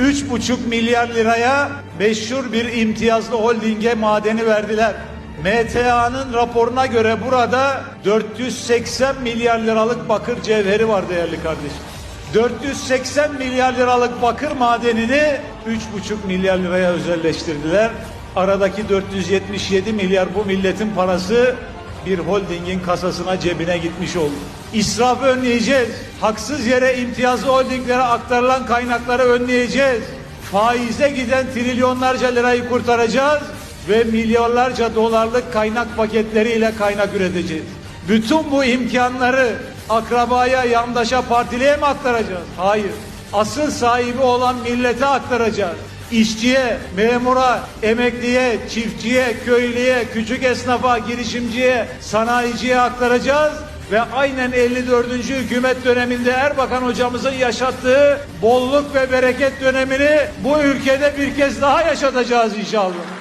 3,5 milyar liraya meşhur bir imtiyazlı holdinge madeni verdiler. MTA'nın raporuna göre burada 480 milyar liralık bakır cevheri var değerli kardeşim. 480 milyar liralık bakır madenini 3,5 milyar liraya özelleştirdiler. Aradaki 477 milyar bu milletin parası bir holdingin kasasına cebine gitmiş oldu. İsrafı önleyeceğiz. Haksız yere imtiyazlı holdinglere aktarılan kaynakları önleyeceğiz. Faize giden trilyonlarca lirayı kurtaracağız ve milyarlarca dolarlık kaynak paketleriyle kaynak üreteceğiz. Bütün bu imkanları akrabaya, yandaşa, partiliye mi aktaracağız? Hayır. Asıl sahibi olan millete aktaracağız. İşçiye, memura, emekliye, çiftçiye, köylüye, küçük esnafa, girişimciye, sanayiciye aktaracağız ve aynen 54. hükümet döneminde Erbakan hocamızın yaşattığı bolluk ve bereket dönemini bu ülkede bir kez daha yaşatacağız inşallah.